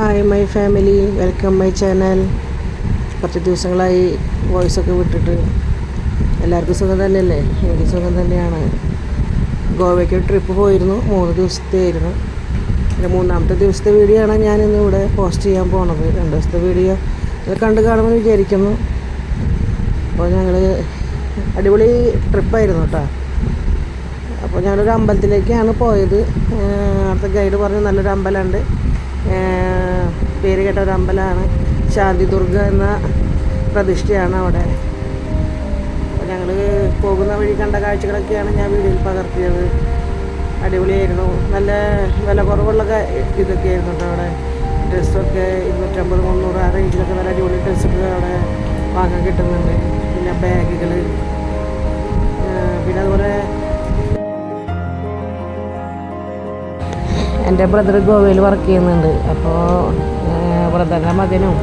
Hi my family welcome my channel കുറച്ച് ദിവസങ്ങളായി വോയിസൊക്കെ വിട്ടിട്ട് എല്ലാവർക്കും സുഖം തന്നെയല്ലേ? എനിക്ക് സുഖം തന്നെയാണ്. ഗോവയ്ക്ക് ട്രിപ്പ് പോയിരുന്നു. മൂന്ന് ദിവസത്തെ ആയിരുന്നു. മൂന്നാമത്തെ ദിവസത്തെ വീഡിയോ ആണ് ഞാനിന്ന് ഇവിടെ പോസ്റ്റ് ചെയ്യാൻ പോണത്. രണ്ട് ദിവസത്തെ വീഡിയോ ഇത് കണ്ട് കാണുമെന്ന് വിചാരിക്കുന്നു. അപ്പോൾ ഞങ്ങൾ അടിപൊളി ട്രിപ്പായിരുന്നു കേട്ടോ. അപ്പോൾ ഞങ്ങളൊരു അമ്പലത്തിലേക്കാണ് പോയത്. അവിടുത്തെ ഗൈഡ് പറഞ്ഞു നല്ലൊരു അമ്പലമുണ്ട്. ഏഹ് പേര് കേട്ട ഒരു അമ്പലമാണ് ശാന്തിദുർഗ എന്ന പ്രതിഷ്ഠയാണ് അവിടെ. അപ്പോൾ ഞങ്ങൾ പോകുന്ന വഴി കണ്ട കാഴ്ചകളൊക്കെയാണ് ഞാൻ വീഡിയോയിൽ പകർത്തിയത്. അടിപൊളിയായിരുന്നു. നല്ല വില കുറവുള്ള ഇതൊക്കെ കേട്ടോ അവിടെ. ഡ്രസ്സൊക്കെ ഇരുന്നൂറ്റമ്പത് മുന്നൂറ് ആ റേഞ്ചിലൊക്കെ നല്ല അടിപൊളി ഡ്രസ്സൊക്കെ അവിടെ വാങ്ങാൻ കിട്ടുന്നുണ്ട്. പിന്നെ ബാഗുകൾ പിന്നെ അതുപോലെ എന്റെ ബ്രദർ ഗോവയിൽ വർക്ക് ചെയ്യുന്നുണ്ട്. അപ്പോൾ ബ്രദറിന്റെ മകനും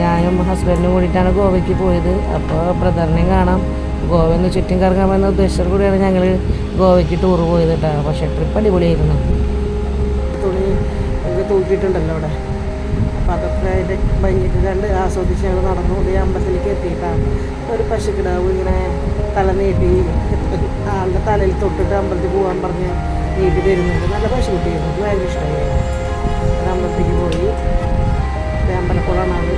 ഞാനും ഹസ്ബൻഡും കൂടിയിട്ടാണ് ഗോവയ്ക്ക് പോയത്. അപ്പോൾ ബ്രദറിനെയും കാണാം. ഗോവയിൽ നിന്ന് ചുറ്റും കറങ്ങാമെന്ന ഉദ്ദേശത്തോടു കൂടിയാണ് ഞങ്ങൾ ഗോവയ്ക്ക് ടൂർ പോയത് കേട്ടോ പക്ഷേ ട്രിപ്പ് അടിപൊളിയായിരുന്നു. തൂക്കിയിട്ടുണ്ടല്ലോ അവിടെ. അപ്പോൾ അതൊക്കെ അതിന്റെ ഭംഗിയൊക്കെ കണ്ട് ആസ്വദിച്ച് ഞങ്ങൾ നടന്നു. ഈ അമ്പലത്തിലേക്ക് എത്തിയിട്ടാണ്. ഒരു പശുക്കിടാവ് ഇങ്ങനെ തല നീട്ടി ആളുടെ തലയിൽ തൊട്ടിട്ട് അമ്പലത്തിൽ പോകാൻ പറഞ്ഞ് നീട്ടി വരുന്നുണ്ട് നല്ല പശുക്കുട്ടിയായിരുന്നു എനിക്ക് ഭയങ്കര ഇഷ്ടമായി ഒരു അമ്പലത്തേക്ക് പോയി. അമ്പലക്കുളമാണ്.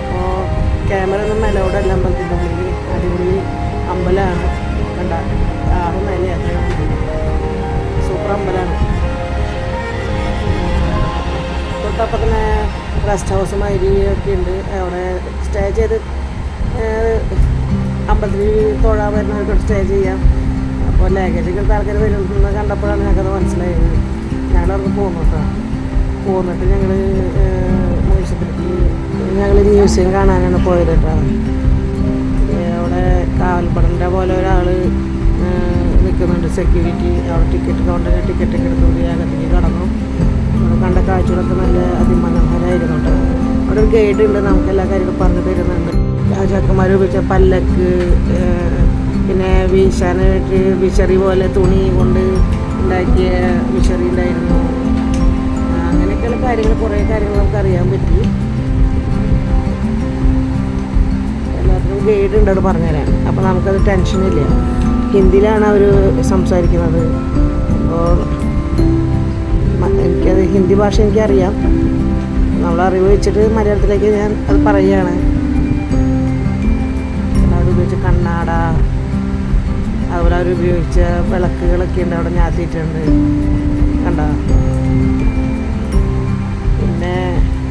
അപ്പോൾ ക്യാമറ ഒന്നും നിലവിടല്ല അമ്പലത്തിന്റെ ഉള്ളിൽ അടിപൊളി അമ്പലമാണ് കണ്ട ആറ് നിലയാണ് സൂപ്പർ അമ്പലമാണ് തൊട്ടപ്പം തന്നെ റെസ്റ്റ് ഹൗസ് മാതിരി ഒക്കെ ഉണ്ട്. അവിടെ സ്റ്റേ ചെയ്ത് അമ്പലത്തിൽ തൊഴാൻ വരുന്നവർക്ക് സ്റ്റേ ചെയ്യാം. അപ്പോൾ ഒക്കെ ആൾക്കാർ വരുന്നത് കണ്ടപ്പോഴാണ് ഞങ്ങൾക്കത് മനസ്സിലായത്. ഞങ്ങൾ അവിടെ പോകുന്നു കേട്ടോ പോന്നിട്ട് ഞങ്ങൾ മ്യൂസിയത്തിലേക്ക് ഞങ്ങൾ മ്യൂസിയം കാണാനാണ് പോയത് കേട്ടോ. അവിടെ കാവൽപ്പടന്റെ പോലെ ഒരാൾ നിൽക്കുന്നുണ്ട് സെക്യൂരിറ്റി അവിടെ ടിക്കറ്റ് കൗണ്ടറിൽ ടിക്കറ്റ് ഒക്കെ എടുത്തുകൊണ്ട് അകത്തേക്ക് കടന്നു. അവിടെ കണ്ട കാഴ്ചകളൊക്കെ നല്ല അതിമനോഹരമായിരുന്നു കേട്ടോ. അവിടെ ഒരു ഗൈഡ് ഉണ്ട് നമുക്ക് എല്ലാ കാര്യങ്ങളും പറഞ്ഞു തരുന്നുണ്ട്. രാജാക്കന്മാർ ഉപയോഗിച്ച പല്ലക്ക് പിന്നെ വീശാനായിട്ട് വിശറി പോലെ തുണി കൊണ്ട് ഉണ്ടാക്കിയ വിശറി ഉണ്ടായിരുന്നു. അങ്ങനെയൊക്കെയുള്ള കാര്യങ്ങൾ കുറേ കാര്യങ്ങൾ നമുക്ക് അറിയാൻ പറ്റി. എല്ലാത്തിനും ഗൈഡ് ഉണ്ട് അവിടെ പറഞ്ഞുതരാൻ അപ്പോൾ നമുക്കത് ടെൻഷനില്ല ഹിന്ദിയിലാണ് അവർ സംസാരിക്കുന്നത്. അപ്പോൾ എനിക്കത് ഹിന്ദി ഭാഷ എനിക്കറിയാം. നമ്മൾ അറിവ് വെച്ചിട്ട് മലയാളത്തിലേക്ക് ഞാൻ അത് പറയുകയാണ്. ഉപയോഗിച്ച കണ്ണാട അതുപോലെ അവർ വിളക്കുകളൊക്കെ ഉണ്ട് അവിടെ ഞാത്തിയിട്ടുണ്ട്. കണ്ടോ? പിന്നെ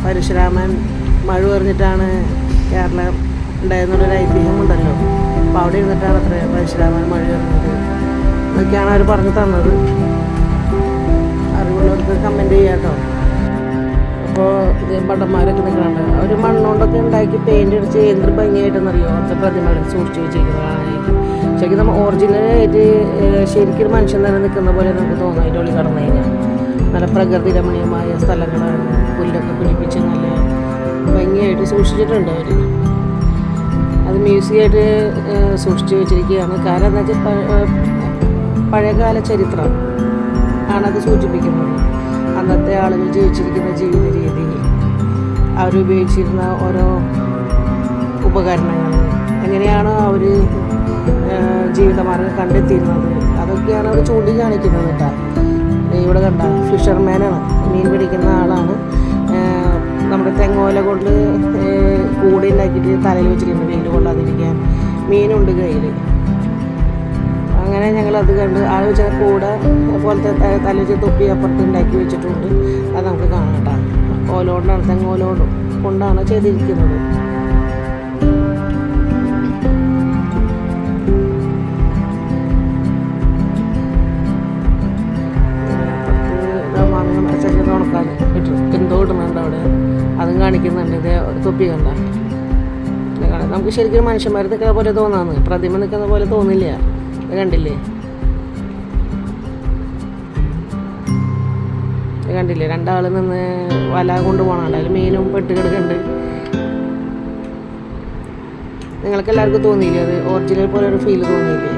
പരശുരാമൻ മഴ പറഞ്ഞിട്ടാണ് കേരളം ഉണ്ടായിരുന്നുള്ളൊരു ഐതിഹ്യമുണ്ടല്ലോ. അപ്പോൾ അവിടെ ഇരുന്നിട്ടാണ് അത്ര പരശുരാമൻ മഴ പറഞ്ഞത് എന്നൊക്കെയാണ് അവർ പറഞ്ഞു തന്നത്. അറിവുള്ളവർക്ക് കമന്റ് ചെയ്യാം കേട്ടോ. അപ്പോൾ ഇത് ഭടന്മാരൊക്കെ നിൽക്കുന്നുണ്ട്. അവർ മണ്ണുകൊണ്ടൊക്കെ ഉണ്ടാക്കി പെയിന്റ് അടിച്ച് എന്തൊരു ഭംഗിയായിട്ടെന്നറിയോ? അത്ര പ്രതിമകൾ സൂക്ഷിച്ച് വെച്ചിരിക്കുന്നതായിരിക്കും. ശരിക്കും നമ്മൾ ഒറിജിനലായിട്ട് ശരിക്കും മനുഷ്യൻ തന്നെ നിൽക്കുന്ന പോലെ നമുക്ക് തോന്നും അതിന്റെ ഉള്ളിൽ കടന്നു കഴിഞ്ഞാൽ. നല്ല പ്രകൃതി രമണീയമായ സ്ഥലങ്ങളാണ് പുല്ലൊക്കെ പിടിപ്പിച്ച് നല്ല ഭംഗിയായിട്ട് സൂക്ഷിച്ചിട്ടുണ്ട് അവർ അത് മ്യൂസിയമായിട്ട് സൂക്ഷിച്ച് വെച്ചിരിക്കുകയാണ്. കാരണം എന്താ വെച്ചാൽ പഴയകാല ചരിത്രം ആണത് സൂചിപ്പിക്കുന്നത്. അന്നത്തെ ആളുകൾ ജീവിച്ചിരിക്കുന്ന ജീവിത രീതി അവരുപയോഗിച്ചിരുന്ന ഓരോ ഉപകരണങ്ങൾ എങ്ങനെയാണോ അവർ കണ്ടെത്തിയിരുന്നത്. അതൊക്കെയാണ് അവർ ചൂണ്ടിക്കാണിക്കുന്നത് കേട്ടോ. ഇവിടെ കണ്ട ഫിഷർമാനാണ് മീൻ പിടിക്കുന്ന ആളാണ്. നമ്മുടെ തെങ്ങോല കൊണ്ട് കൂടെ ഉണ്ടാക്കിയിട്ട് തലയിൽ വെച്ചിട്ടുണ്ട്. വെയിൽ കൊള്ളാതിരിക്കാൻ മീനുണ്ട് കയ്യിൽ അങ്ങനെ ഞങ്ങൾ അത് കണ്ട് ആൾ വെച്ച കൂടെ പോലത്തെ തലയിൽ തല വെച്ച് തൊപ്പി അപ്പുറത്ത് ഉണ്ടാക്കി വെച്ചിട്ടുണ്ട്. അത് നമുക്ക് കാണാം കേട്ടോ. ഓലോണ്ടാണ് തെങ്ങോലോണ്ടും കൊണ്ടാണ് ചെയ്തിരിക്കുന്നത്. നമുക്ക് ശരിക്കും മനുഷ്യന്മാർ നിൽക്കുന്ന പോലെ തോന്നാന്ന്. പ്രതിമ നിൽക്കുന്ന പോലെ തോന്നില്ല. അത് കണ്ടില്ലേ? കണ്ടില്ലേ? രണ്ടാൾ നിന്ന് വല കൊണ്ടുപോകണം. അതിൽ മീനും പെട്ട് കിടക്കുന്നുണ്ട് നിങ്ങൾക്ക് എല്ലാവർക്കും തോന്നിയില്ലേ? അത് ഒറിജിനൽ പോലെ ഒരു ഫീൽ തോന്നിയില്ലേ?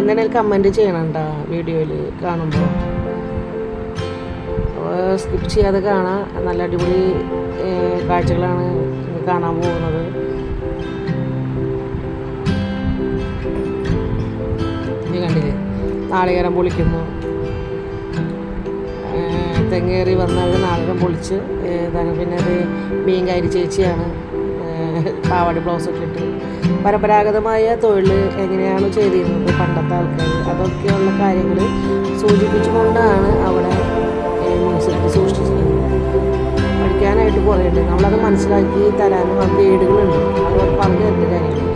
എന്തായാലും കമന്റ് ചെയ്യണം വീഡിയോയിൽ കാണുമ്പോൾ സ്കിപ്പ് ചെയ്യാതെ കാണാം. നല്ല അടിപൊളി കാഴ്ചകളാണ് കാണാൻ പോകുന്നത്. നാളികേരം പൊളിക്കുന്നു. തെങ്ങേറി വന്നവർ നാളികേരം പൊളിച്ച് ഇതാണ് പിന്നെ അത് മീൻകാരി ചേച്ചിയാണ് പാവാടി ബ്ലൗസ് ഒക്കെ ഇട്ട്. പരമ്പരാഗതമായ തൊഴിൽ എങ്ങനെയാണ് ചെയ്തിരുന്നത് പണ്ടത്തെ ആൾക്കാർ അതൊക്കെയുള്ള കാര്യങ്ങൾ സൂചിപ്പിച്ചുകൊണ്ടാണ് അവിടെ മ്യൂസിയത്തിൽ സൂക്ഷിച്ചിരിക്കുന്നത് പഠിക്കാനായിട്ട് കുറേ ഉണ്ട് നമ്മളത് മനസ്സിലാക്കി തരാനും ആ വീടുകളുണ്ട് അവർ പറഞ്ഞു തരുന്ന കാര്യങ്ങൾ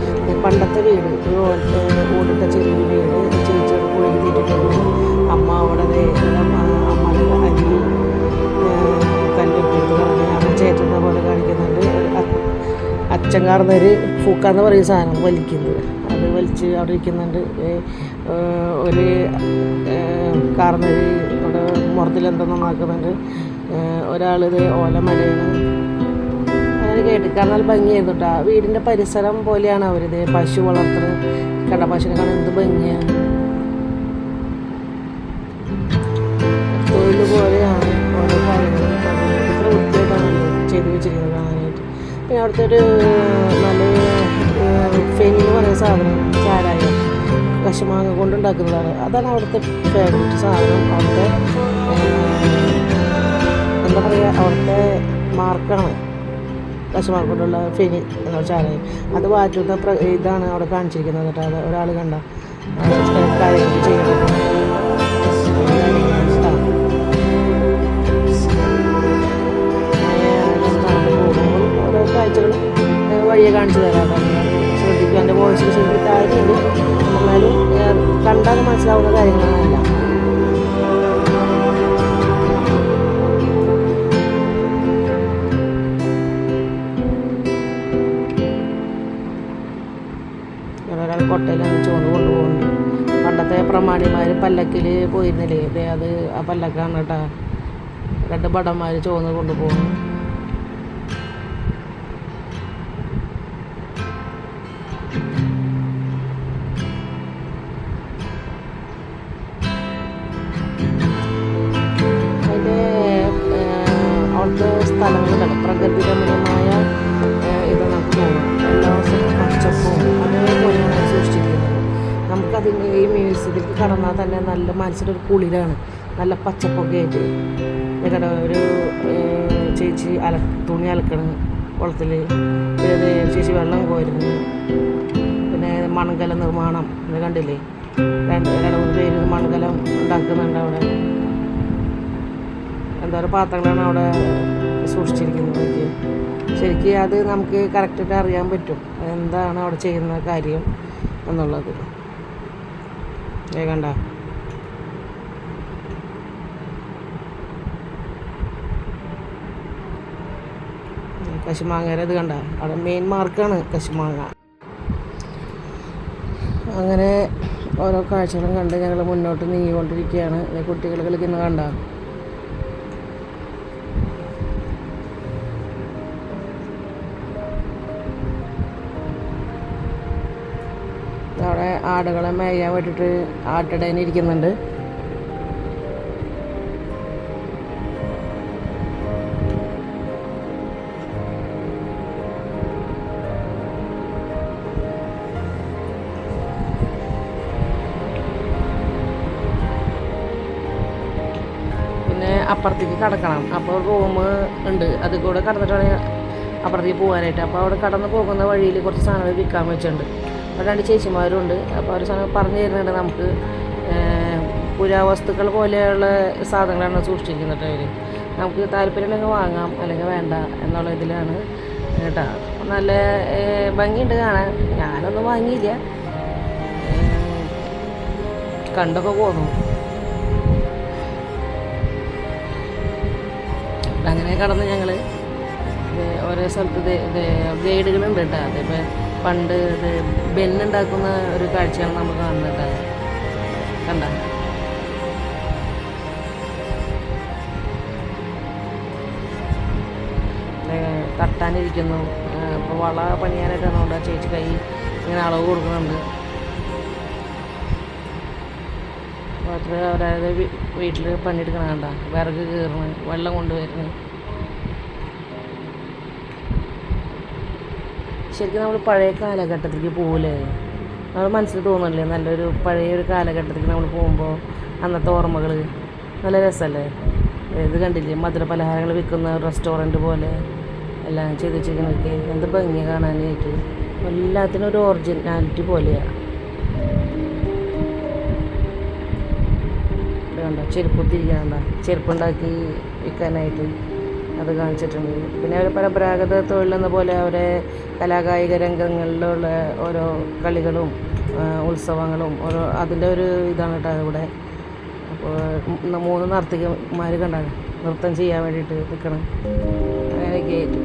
പണ്ടത്തെ വീട്. ഒരു ഓടിട്ട ചെറിയൊരു വീട്. തീറ്റിട്ടുണ്ട് അമ്മ അവിടെ അമ്മ അമ്മയുടെ അരി ചേറ്റുന്ന പോലെ കാണിക്കുന്നുണ്ട്. അച്ചങ്കാർന്നൊരു ഫൂക്കാന്ന് പറയുന്ന സാധനം വലിക്കുന്നത്. അത് വലിച്ച് അവിടെ ഇരിക്കുന്നുണ്ട്. ഒരു കാർന്നൊരു അവിടെ മുറത്തിലെന്തോ നന്നാക്കുന്നുണ്ട് ഒരാളിത് ഓല മടയാണ് അങ്ങനെ കേട്ട് കാരണം ഭംഗിയായിരുന്നു കേട്ടോ വീടിന്റെ പരിസരം പോലെയാണ് അവരിത്. പശു വളർത്തുന്നത് കണ്ട പശുവിനെ കാണാൻ എന്ത് ഭംഗിയാണ് തൊഴിൽ പോലെയാണ് ഓരോ കാര്യങ്ങളും ഇത്ര വൃത്തിയായിട്ടാണ് ചെയ്തു വെച്ചിരിക്കുന്നത് കാണാനായിട്ട് പിന്നെ അവിടുത്തെ ഒരു നല്ല ഫെയിൻ എന്ന് പറയുന്ന സാധനം ചാരായം കശുമാങ്ങ കൊണ്ടുണ്ടാക്കുന്നതാണ്. അതാണ് അവിടുത്തെ ഫേവറേറ്റ് സാധനം. അവിടുത്തെ എന്താ പറയുക അവിടുത്തെ മാർക്കാണ് കശുമാങ്ങ കൊണ്ടുള്ള ഫെനി എന്നുള്ള ചാരായം. അത് വാറ്റുന്ന ഇതാണ് അവിടെ കാണിച്ചിരിക്കുന്നത് കേട്ടോ. അത് ഒരാൾ കണ്ട കാര്യങ്ങൾ ചെയ്യുന്നത്. വഴിയെ കാണിച്ചു തരാം ശ്രദ്ധിക്കും എന്റെ വോയിസ് ശരിക്കും താഴെയുണ്ട് എന്നാലും കണ്ടാൽ മനസ്സിലാവുന്ന കാര്യങ്ങളല്ല പ്രമാണിമാർ പല്ലക്കിൽ പോയിരുന്നില്ലേ? അത് ആ പല്ലക്കാണ് കേട്ടോ. രണ്ട് ഭടന്മാർ ചോന്ന് കൊണ്ടുപോകുന്നു. കടന്നാൽ തന്നെ നല്ല മനസ്സിലൊരു കുളിരാണ്. നല്ല പച്ചപ്പൊക്കെ ആയിട്ട്. ഇവിടെ ഒരു ചേച്ചി അല തുണി അലക്കണ് കുളത്തിൽ ചേച്ചി വെള്ളം കോരുന്നു. പിന്നെ മൺകല നിർമ്മാണം ഇത് കണ്ടില്ലേ? രണ്ട് രണ്ട് മൂന്ന് പേര് മൺകലം ഉണ്ടാക്കുന്നുണ്ട് അവിടെ. എന്തോരം പാത്രങ്ങളാണ് അവിടെ സൂക്ഷിച്ചിരിക്കുന്നത്. ശരിക്കും അത് നമുക്ക് കറക്റ്റായിട്ട് അറിയാൻ പറ്റും. എന്താണ് അവിടെ ചെയ്യുന്ന കാര്യം എന്നുള്ളത്. കണ്ട. കശുമാങ്ങര ഇത് കണ്ട. അവിടെ മെയിൻ മാർക്കാണ് കശുമാങ്ങ. അങ്ങനെ ഓരോ കാഴ്ചകളും കണ്ട് ഞങ്ങൾ മുന്നോട്ട് നീങ്ങിക്കൊണ്ടിരിക്കുകയാണ്. കുട്ടികൾ കളിക്കുന്ന കണ്ട. ആടുകളെ മേയാൻ വേണ്ടിയിട്ട് ആട്ടിടേനെ ഇരിക്കുന്നുണ്ട്. പിന്നെ അപ്പുറത്തേക്ക് കടക്കണം. അപ്പോൾ റൂം ഉണ്ട്. അതിൽ കൂടെ കടന്നിട്ടാണ് അപ്പുറത്തേക്ക് പോകാനായിട്ട്. അപ്പോൾ അവിടെ കടന്ന് പോകുന്ന വഴിയിൽ കുറച്ച് സാധനങ്ങൾ വിൽക്കാൻ വെച്ചിട്ടുണ്ട്. അവിടെ രണ്ട് ചേച്ചിമാരുണ്ട്. അപ്പോൾ അവർ പറഞ്ഞു തരുന്നുണ്ട് നമുക്ക് പുരാവസ്തുക്കൾ പോലെയുള്ള സാധനങ്ങളാണ് സൂക്ഷിച്ചിരിക്കുന്നത് അവർ നമുക്ക് താല്പര്യമുണ്ടെങ്കിൽ വാങ്ങാം അല്ലെങ്കിൽ വേണ്ട എന്നുള്ള ഇതിലാണ് കേട്ടോ. നല്ല ഭംഗിയുണ്ട് കാണാൻ. ഞാനൊന്നും വാങ്ങിയില്ല. കണ്ടൊക്കെ പോന്നു. അങ്ങനെ കടന്ന് ഞങ്ങൾ ഓരോ സ്ഥലത്ത് ഗൈഡുകളുണ്ട് കേട്ടോ. അതിപ്പോൾ പണ്ട് ഇത് ബെന്നുണ്ടാക്കുന്ന ഒരു കാഴ്ചയാണ് നമ്മൾ കാണുന്നത് കണ്ട? തട്ടാനിരിക്കുന്നു. ഇപ്പോൾ വള പണിയാനായിട്ടാണ് ആ ചേച്ചി കൈ ഇങ്ങനെ അളവ് കൊടുക്കുന്നുണ്ട്. അത്ര അവരവരുടെ വീട്ടിൽ പണിയെടുക്കണ കണ്ട? വിറക് കീറണ് വെള്ളം കൊണ്ടുവരുന്നു ശരിക്കും നമ്മൾ പഴയ കാലഘട്ടത്തിലേക്ക് പോകില്ലേ നമ്മൾ മനസ്സിൽ തോന്നണില്ലേ? നല്ലൊരു പഴയ ഒരു കാലഘട്ടത്തിലേക്ക് നമ്മൾ പോകുമ്പോൾ അന്നത്തെ ഓർമ്മകൾ നല്ല രസമല്ലേ ഇത് കണ്ടില്ലേ? മധുര പലഹാരങ്ങൾ വിൽക്കുന്ന റെസ്റ്റോറന്റ് പോലെ. എല്ലാം ചെയ്ത് വെച്ചിരിക്കണൊക്കെ എന്ത് ഭംഗി കാണാനായിട്ട്. എല്ലാത്തിനും ഒരു ഒറിജിനാലിറ്റി പോലെയാണ് ചെരുപ്പ് തിരിക്കണ്ട ചെരുപ്പുണ്ടാക്കി വിൽക്കാനായിട്ട്. അത് കാണിച്ചിട്ടുണ്ട്. പിന്നെ അവർ പരമ്പരാഗത തൊഴിലെന്ന പോലെ അവരെ കലാകായിക രംഗങ്ങളിലുള്ള ഓരോ കളികളും ഉത്സവങ്ങളും ഓരോ അതിന്റെ ഒരു ഇതാണ് കേട്ടോ ഇവിടെ. അപ്പോൾ മൂന്ന് നർത്തകിമാർ കണ്ടാണ്. നൃത്തം ചെയ്യാൻ വേണ്ടിയിട്ട് നിൽക്കണം അങ്ങനെയൊക്കെ ആയിട്ട്.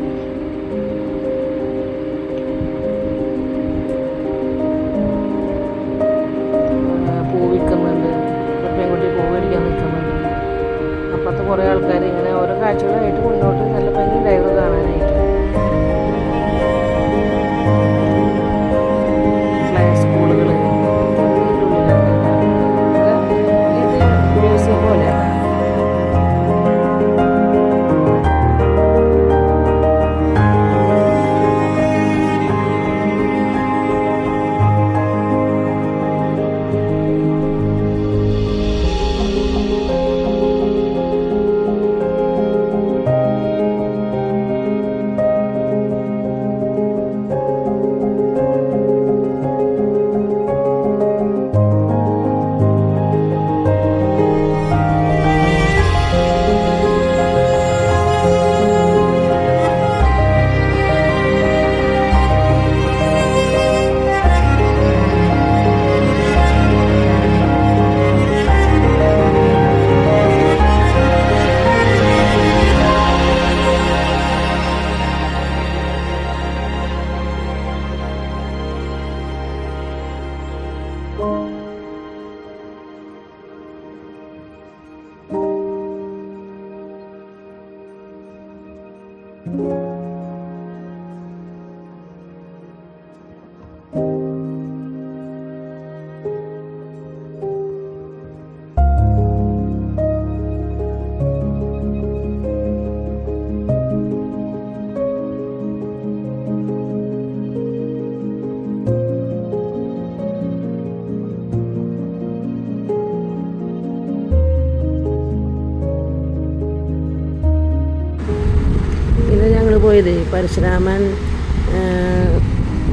പോയത്. പരശുരാമൻ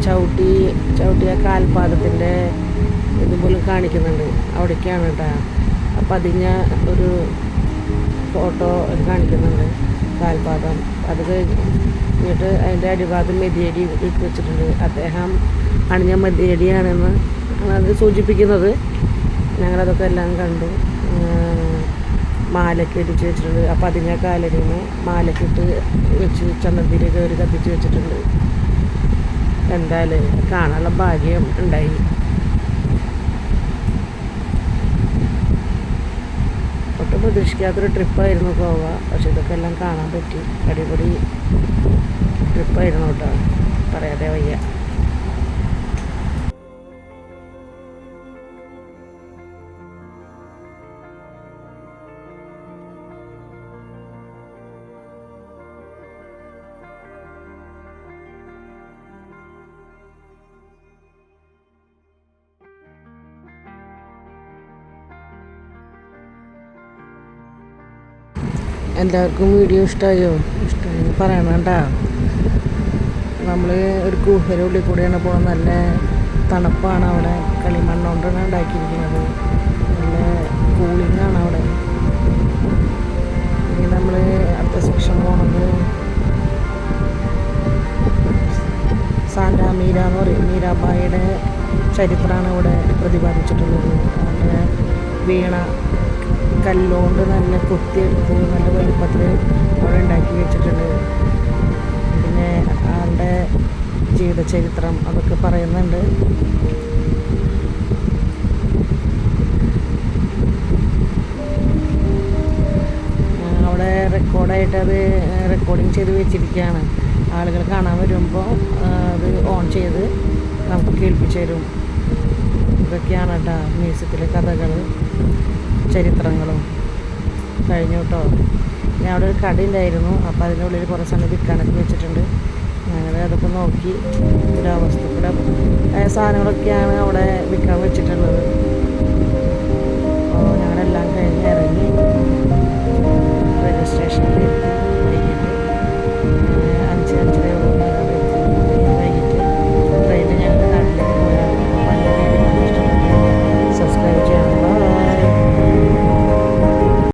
ചവിട്ടി ചവിട്ടിയ കാൽപാദത്തിന്റെ ഇതുപോലെ കാണിക്കുന്നുണ്ട്. അവിടേക്കാണ് കേട്ടോ. അപ്പം പതിഞ്ഞ ഒരു ഫോട്ടോ കാണിക്കുന്നുണ്ട് കാൽപാദം. അത് കഴിഞ്ഞിട്ട് അതിന്റെ അടിഭാഗം മെതിയടി ഇട്ട് വെച്ചിട്ടുണ്ട്. അദ്ദേഹം അണിഞ്ഞ മെതിയടിയാണെന്ന് അത് സൂചിപ്പിക്കുന്നത്. ഞങ്ങളതൊക്കെ എല്ലാം കണ്ടു. മാലയ്ക്ക് ഇടിച്ച് വെച്ചിട്ടുണ്ട്. അപ്പം അതിനെ കാലരിന് മാലക്കിട്ട് വെച്ച് ചന്ദനത്തിരി കയറി കത്തിച്ച് വെച്ചിട്ടുണ്ട്. എന്തായാലും കാണാനുള്ള ഭാഗ്യം ഉണ്ടായി. ഒട്ടും പ്രതീക്ഷിക്കാത്തൊരു ട്രിപ്പായിരുന്നു ഗോവ. പക്ഷെ ഇതൊക്കെ എല്ലാം കാണാൻ പറ്റി. അടിപൊളി ട്രിപ്പായിരുന്നു കേട്ടോ. പറയാതെ വയ്യ. എല്ലാവർക്കും വീഡിയോ ഇഷ്ടമായോ ഇഷ്ടമായി പറയണം കേട്ടോ നമ്മൾ ഒരു ഗുഹയുടെ ഉള്ളിൽ കൂടെയാണ് പോകുന്നത് നല്ല തണുപ്പാണ് അവിടെ. കളിമണ്ണ് കൊണ്ടാണ് ഉണ്ടാക്കിയിരിക്കുന്നത്. നല്ല കൂളിംഗ് ആണ് അവിടെ. ഇനി നമ്മൾ അടുത്ത സെക്ഷൻ പോണത് സാന്റ മീര എന്ന് പറയും. മീരാബായിയുടെ ചരിത്രമാണ് ഇവിടെ പ്രതിപാദിച്ചിട്ടുള്ളത്. അവിടെ വീണ കല്ലുകൊണ്ട് നല്ല കൊത്തിയെടുത്ത് നല്ല വലുപ്പത്തിൽ അവിടെ ഉണ്ടാക്കി വെച്ചിട്ടുണ്ട്. പിന്നെ ആളുടെ ജീവിതചരിത്രം അതൊക്കെ പറയുന്നുണ്ട്. അവിടെ റെക്കോർഡായിട്ട് അത് റെക്കോർഡിങ് ചെയ്ത് വെച്ചിരിക്കുകയാണ്. ആളുകൾ കാണാൻ വരുമ്പോൾ അത് ഓൺ ചെയ്ത് നമുക്ക് കേൾപ്പിച്ചു തരും. ഇതൊക്കെയാണ് കേട്ടോ മ്യൂസിയത്തിലെ കഥകൾ ചരിത്രങ്ങളും കഴിഞ്ഞു കേട്ടോ. പിന്നെ അവിടെ ഒരു കട ഉണ്ടായിരുന്നു. അപ്പോൾ അതിന്റെ ഉള്ളിൽ കുറേ സമയം വിൽക്കാനൊക്കെ വെച്ചിട്ടുണ്ട്. ഞങ്ങൾ അതൊക്കെ നോക്കി ഒരു അവസ്ഥ കൂടെ സാധനങ്ങളൊക്കെയാണ് അവിടെ വിൽക്കാൻ വെച്ചിട്ടുള്ളത്. അപ്പോൾ ഞങ്ങളെല്ലാം കഴിഞ്ഞ് ഇറങ്ങി. രജിസ്ട്രേഷൻ ചെയ്തു